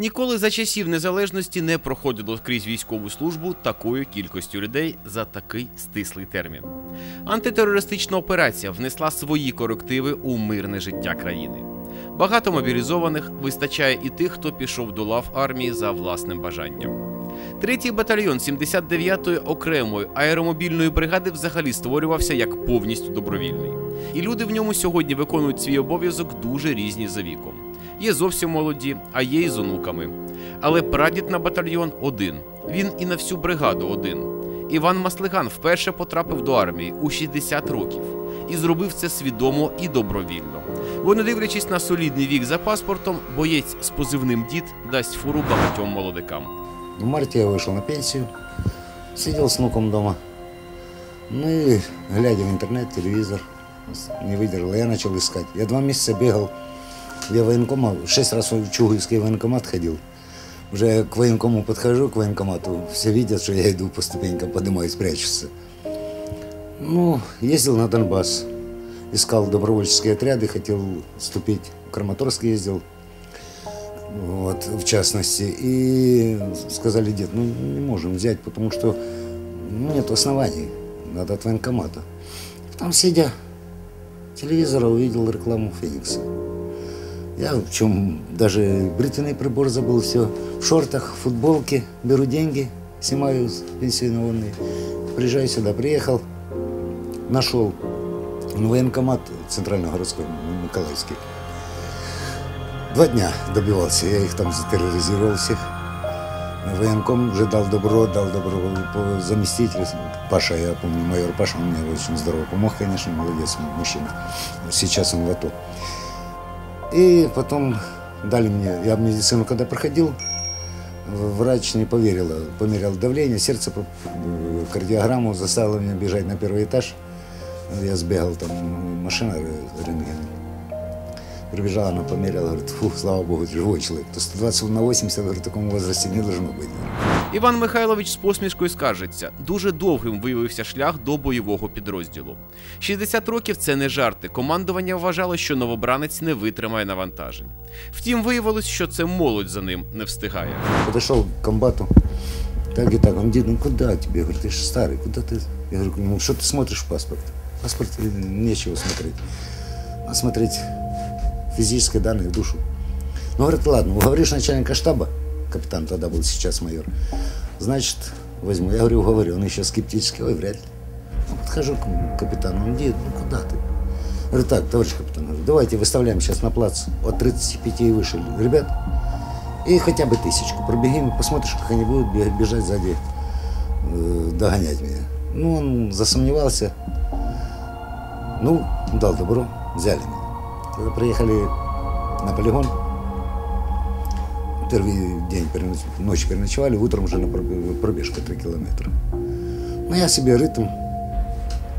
Ніколи за часів незалежності не проходило крізь військову службу такою кількістю людей за такий стислий термін. Антитерористична операція внесла свої корективи у мирне життя країни. Багато мобілізованих вистачає і тих, хто пішов до лав армії за власним бажанням. Третій батальйон 79-ї окремої аеромобільної бригади взагалі створювався як повністю добровільний. І люди в ньому сьогодні виконують свій обов'язок дуже різні за віком. Є зовсім молоді, а є і з онуками. Але прадід на батальйон один. Він і на всю бригаду один. Іван Маслиган вперше потрапив до армії у 60 років і зробив це свідомо і добровільно. Бо, не дивлячись на солідний вік за паспортом, боєць з позивним дід дасть фуру багатьом молодикам. В марте я вышел на пенсию, сидел с внуком дома. Ну и, глядя в интернет, телевизор, не выдержал, я начал искать. Я два месяца бегал, я военкома, шесть раз в Чугуевский военкомат ходил. Уже к военкому подхожу, к военкомату, все видят, что я иду по ступенькам, поднимаюсь, прячусь. Ну, ездил на Донбасс, искал добровольческие отряды, хотел вступить. В Краматорск ездил, вот, в частности. И сказали, дед, ну не можем взять, потому что ну, нет оснований, надо от военкомата. Там, сидя телевизора, увидел рекламу Феникса. Я в чем даже бритвенный прибор забыл, все. В шортах, в футболке, беру деньги, снимаю пенсионные. Приезжаю сюда, приехал, нашел военкомат центральный городской, Николаевский. Два дня добивался, я их там затерроризировал всех. Военком уже дал добро, дал добро по заместителю. Паша, я помню, майор Паша, он мне очень здорово помог, конечно, молодец, мужчина. Сейчас он в АТО. И потом дали мне, я в медицину когда проходил, врач не поверила, померял давление, сердце, э, кардиограмму, заставила меня бежать на первый этаж. Я сбегал, там машина рентген. Прибежала, она померила, говорит, фух, слава богу, живой человек. То 120 на 80, говорит, в такому возрасте не должно быть. Іван Михайлович з посмішкою скаржиться, дуже довгим виявився шлях до бойового підрозділу. 60 років це не жарти. Командування вважало, що новобранець не витримає навантажень. Втім, виявилось, що це молодь за ним не встигає. Подошел к комбату, так и так, он говорит, ну куда тебе? Я говорю, ты же старый, куда ты? Я говорю, ну что ты смотришь в паспорт? В паспорте нечего смотреть. А смотреть физические данные в душу. Ну, говорит, ладно, уговоришь начальника штаба, капитан тогда был, сейчас майор, значит, возьму. Я говорю, уговорю, он еще скептически, ой, вряд ли. Ну, подхожу к капитану, он говорит, ну куда ты? Говорю, так, товарищ капитан, давайте выставляем сейчас на плац от 35 и выше ребят, и хотя бы тысячку пробеги, посмотришь, как они будут бежать сзади, э, догонять меня. Ну, он засомневался, ну, дал добро, взяли меня. Когда приехали на полигон, первый день, переноч... ночь переночевали, утром уже на проб- пробежка 3 километра. Ну, я себе ритм,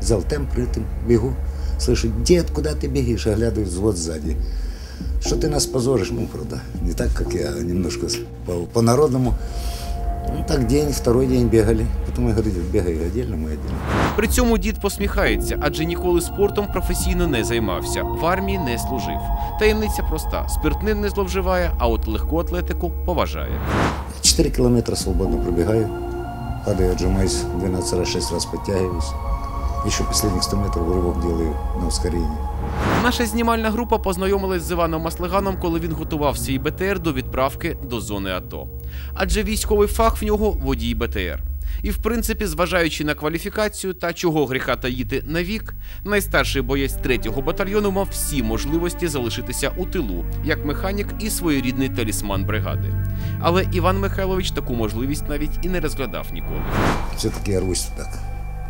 взял темп, ритм, бегу. Слышу, дед, куда ты бегишь? Оглядываю взвод сзади. Что ты нас позоришь? Ну, правда, не так, как я, а немножко по- по-народному. Ну, так день, второй день бігали. Потім я говорю, бігай віддільно, ми віддільно. При цьому дід посміхається, адже ніколи спортом професійно не займався, в армії не служив. Таємниця проста: спиртним не зловживає, а от легку атлетику поважає. 4 кілометри свободно пробігаю, Падаю, отжимаюсь 12 раз, 6 разів подтягиваюсь. Еще последних 100 метров рывок делаю на ускорение. Наша знімальна група познайомилась з Іваном Маслиганом, коли він готував свій БТР до відправки до зони АТО. Адже військовий фах в нього водій БТР. І, в принципі, зважаючи на кваліфікацію та чого гріха таїти на вік, найстарший боєць третього батальйону мав всі можливості залишитися у тилу, як механік і своєрідний талісман бригади. Але Іван Михайлович таку можливість навіть і не розглядав ніколи. Все-таки я рвусь так.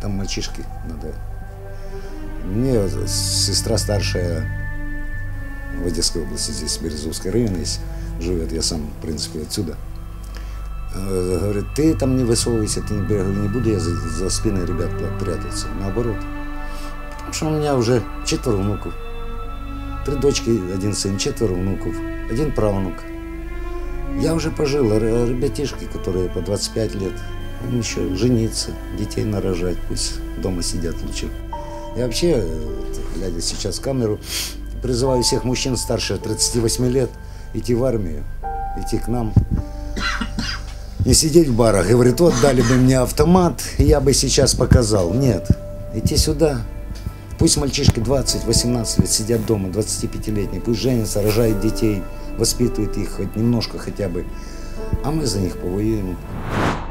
Там мальчишки надо. Мне сестра старшая в Одесской области, здесь Березовский район есть, живет, я сам, в принципе, отсюда. Э, Говорит, ты там не высовывайся, ты не бегай, не буду я за, за спиной ребят прятаться. Наоборот. Потому что у меня уже четверо внуков. Три дочки, один сын, четверо внуков, один правнук. Я уже пожил, ребятишки, которые по 25 лет, им еще жениться, детей нарожать, пусть дома сидят лучше. Я вообще, э, глядя сейчас в камеру, призываю всех мужчин старше 38 лет идти в армию. идти к нам. Не сидеть в барах. Говорит, вот дали бы мне автомат, и я бы сейчас показал. Нет, идти сюда. Пусть мальчишки 20-18 лет сидят дома, 25-летние, пусть женятся, рожают детей, воспитывают их хоть немножко хотя бы. А ми за них повоюємо.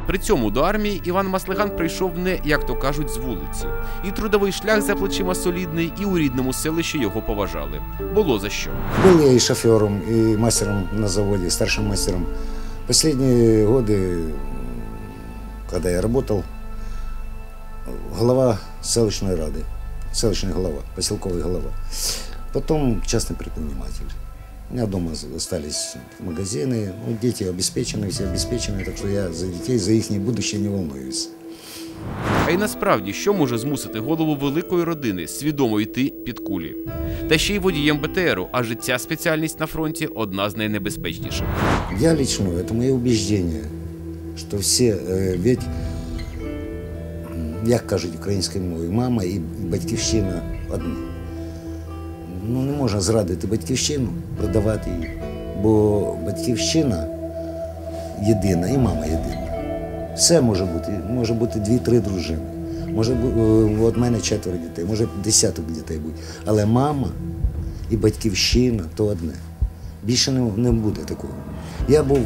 При цьому до армії Іван Маслиган прийшов не, як то кажуть, з вулиці. І трудовий шлях за плечима солідний, і у рідному селищі його поважали. Було за що. Был я и шофером, и мастером на заводе, старшим мастером. Последние годы, когда я работал, глава селищной рады, селищный глава, поселковый глава. Потом частный предприниматель. У меня дома остались магазины, ну, дети обеспечены, все обеспечены, так что я за детей, за их будущее не волнуюсь. А й насправді, що може змусити голову великої родини свідомо йти під кулі? Та ще й водієм БТРу, адже ця спеціальність на фронті одна з найнебезпечніших. Я лично, это мое убеждение, что все, э, ведь, м, як кажуть українською мовою, мама і батьківщина одні. Ну не можна зрадити батьківщину, продавати її, бо батьківщина єдина і мама єдина. Все може бути, може бути дві-три дружини. Може е, от мене четверо дітей, може десяток дітей бути. Але мама і батьківщина то одне. Більше не, не буде такого. Я був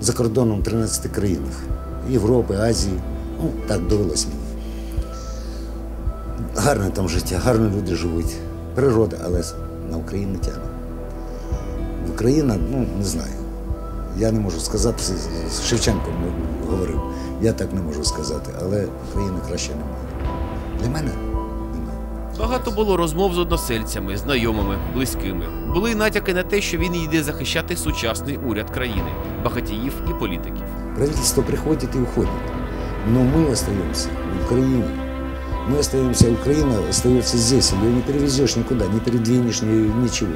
за кордоном в 13 країнах Європи, Азії. Ну, так довелось мені. Гарне там життя, гарно люди живуть. Природа, але на Україну тягне. Україна, ну не знаю. Я не можу сказати, з- з- з Шевченко м- говорив. Я так не можу сказати, але України краще немає. Для мене немає. Багато було розмов з односельцями, знайомими, близькими. Були й натяки на те, що він йде захищати сучасний уряд країни, багатіїв і політиків. Правительство приходит и уходит. Но мы остаемся в Украине. Мы остаемся, Украина остается здесь. Ее не перевезешь никуда, не передвинешь, ни, ничего.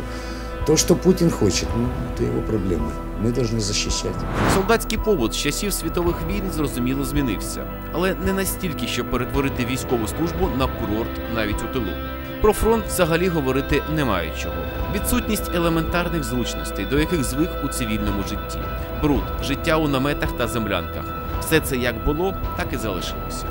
То, что Путин хочет, ну, это его проблема. Мы должны защищать. Солдатський побут з часів світових війн зрозуміло змінився, але не настільки, щоб перетворити військову службу на курорт навіть у тилу. Про фронт взагалі говорити немає чого. Відсутність елементарних зручностей, до яких звик у цивільному житті, бруд, життя у наметах та землянках. Все це як було, так і залишилося.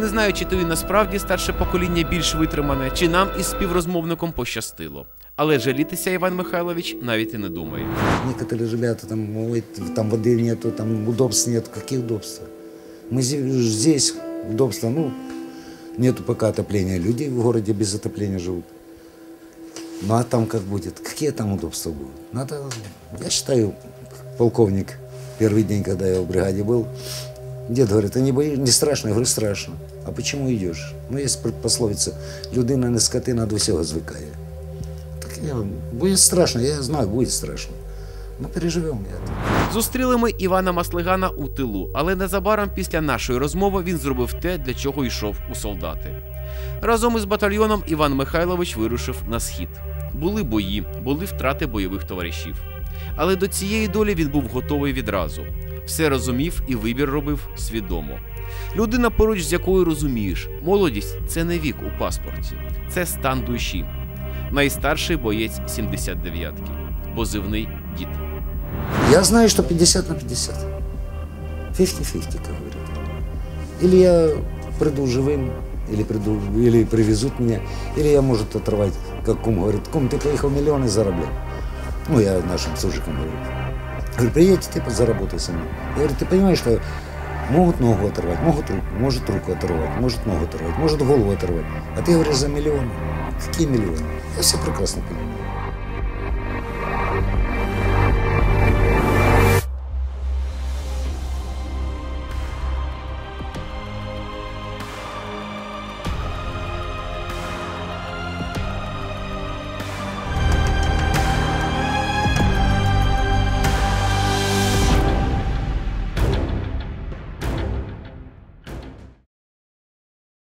Не знаю, чи то і насправді старше покоління більш витримане, чи нам із співрозмовником пощастило. Але жалітися Іван Михайлович навіть і не думає. Некоторые ребята там, ой, там воды нету, там удобств нет. Какие удобства? Мы зи- здесь удобства, ну, нету пока отопления. Люди в городе без отопления живут. Ну а там как будет? Какие там удобства будут? Надо, я считаю, полковник, первый день, когда я в бригаде был, дед говорит, а не боишь, не страшно? Я говорю, страшно. А почему идешь? Ну, есть пословица, людина не скотина до всього звикає. Так я, будет страшно, я знаю, будет страшно. Ну, переживем это. Зустріли ми Івана Маслигана у тилу, але незабаром після нашої розмови він зробив те, для чого йшов у солдати. Разом із батальйоном Іван Михайлович вирушив на схід. Були бої, були втрати бойових товаришів Але до цієї долі він був готовий відразу. Все розумів і вибір робив свідомо. Людина, поруч з якою розумієш, молодість це не вік у паспорті, це стан душі. Найстарший боєць 79-ки, позивний дід. Я знаю, что 50 на 50. 50-50, как говорят. Или я приду живым, или, приду, или привезут меня, или я, может, оторвать, как кум говорит, кум, ты поехал миллионы зараблять. Ну, я нашим служикам говорю. Говорю, приедете, ты заработай со мной. Я говорю, ты понимаешь, что могут ногу оторвать, могут руку, может руку оторвать, может ногу оторвать, может голову оторвать. А ты говоришь за миллионы. Какие миллионы? Я все прекрасно понимаю.